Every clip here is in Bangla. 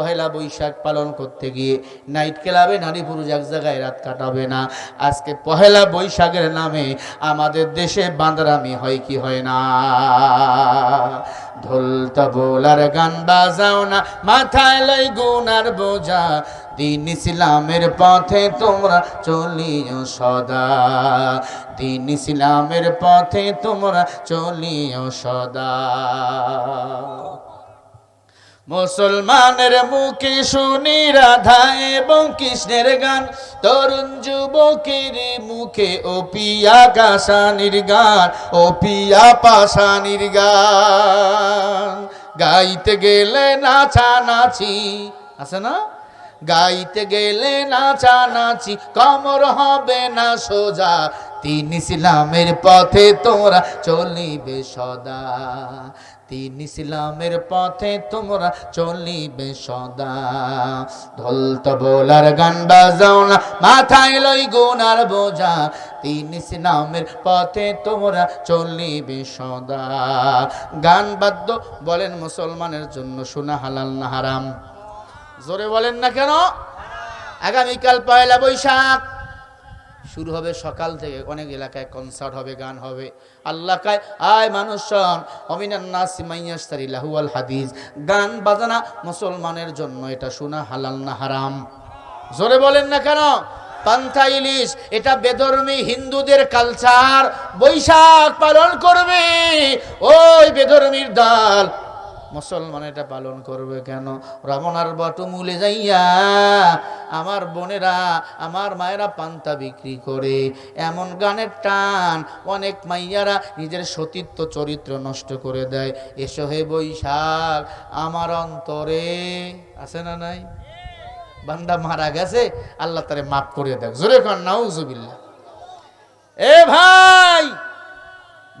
পহেলা বৈশাখ পালন করতে গিয়ে নাইট ক্লাবে নারী পুরুষ এক জায়গায় রাত কাটাবে না। আজকে পহেলা বৈশাখের নামে আমাদের দেশে বাঁদরামি হয় কি হয় না? ঢোল তবলার গান বাজাও না, মাথায় লই গুনার বোঝা। দিন ইসলামের পথে তোমরা চলিও সদা। দিন ইসলামের পথে তোমরা চলিও সদা। মুসলমানের মুখে শুনি রাধা এবং কৃষ্ণের গান। তরুণ যুবকের মুখে ও পিয়া কাসানির গান, ও পিয়া পাশানির গান। গাইতে গেলে নাচা নাচি, আছে না? গাইতে গেলে নাচা নাচি, কমর হবে না সোজা। তিন ইসলামের পথে তোমরা চলিবে সদা। তিন ইসলামের পথে তোমরা চলিবে সদা। ঢোল তবলার গান বাজাও না, মাথায় লই গুনার বোঝা। তিন ইসলামের পথে তোমরা চলিবে সদা। গান বাদ্য বলেন মুসলমানের জন্য শোনা হালাল না হারাম? জোরে বলেন না কেন? আগামীকাল পয়লা বৈশাখ। শুরু হবে সকাল থেকে। অনেক এলাকায় কনসার্ট হবে, গান হবে। আল্লাহ কায়, আয় মানুষ শোন অমিনান্নাসিমাইয়াস্তারি লাহুয়াল হাদিস। গান বাজানা মুসলমানের জন্য, এটা শোনা হালাল না হারাম? জোরে বলেন না কেন? পান্থা ইলিশ, এটা বেধর্মী হিন্দুদের কালচার বৈশাখ পালন করবে, ওই বেধর্মীর দল। মুসলমান এটা পালন করবে কেন? রমনার বট মূলে যাইয়া আমার বোনেরা, আমার মায়েরা পান্তা বিক্রি করে। এমন গানের টান অনেক মাইয়ারা নিজের সতীত্ব চরিত্র নষ্ট করে দেয়। এসো হে বৈশাখ, আমার অন্তরে। আছে না নাই? বান্দা মারা গেছে, আল্লাহ তারে মাফ করে দেখ। জোরে কর নাউজুবিল্লাহ। এ ভাই,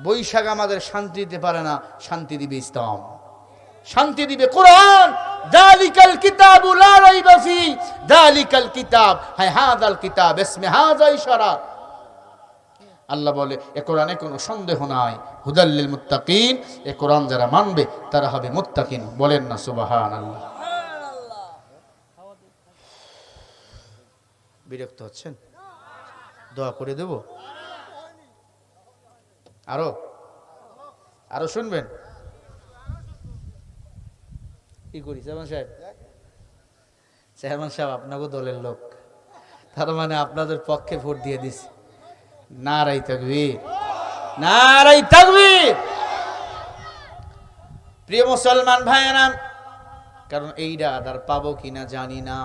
বৈশাখ আমাদের শান্তি দিতে পারে না, শান্তি দিবে ইসলাম শান্তি দিবে কোরআন। দালিকাল কিতাব লা রাইবা ফি কিতাব, হায় হাদাল আল্লাহ বলে, এ কোরআনে কোনো সন্দেহ নাই। হুদাল্লিল মুত্তাকিন, এ কোরআন যারা মানবে, তারা হবে মুত্তাকিন। বলেন না, সুবহানাল্লাহ। বিরক্ত হচ্ছেন? দোয়া করে দেব? আরও? আরও শুনবেন? কি করি, চেয়ারম্যান সাহেব? চেয়ারম্যান সাহেব, আপনাকে দলের লোক। তার মানে আপনাদের পক্ষে ভোট দিয়ে দিছি। নারাই থাকবি নারাই থাকবি প্রিয় মুসলমান ভাইয়েরা কারণ এইটা আদার পাবো কিনা জানি না।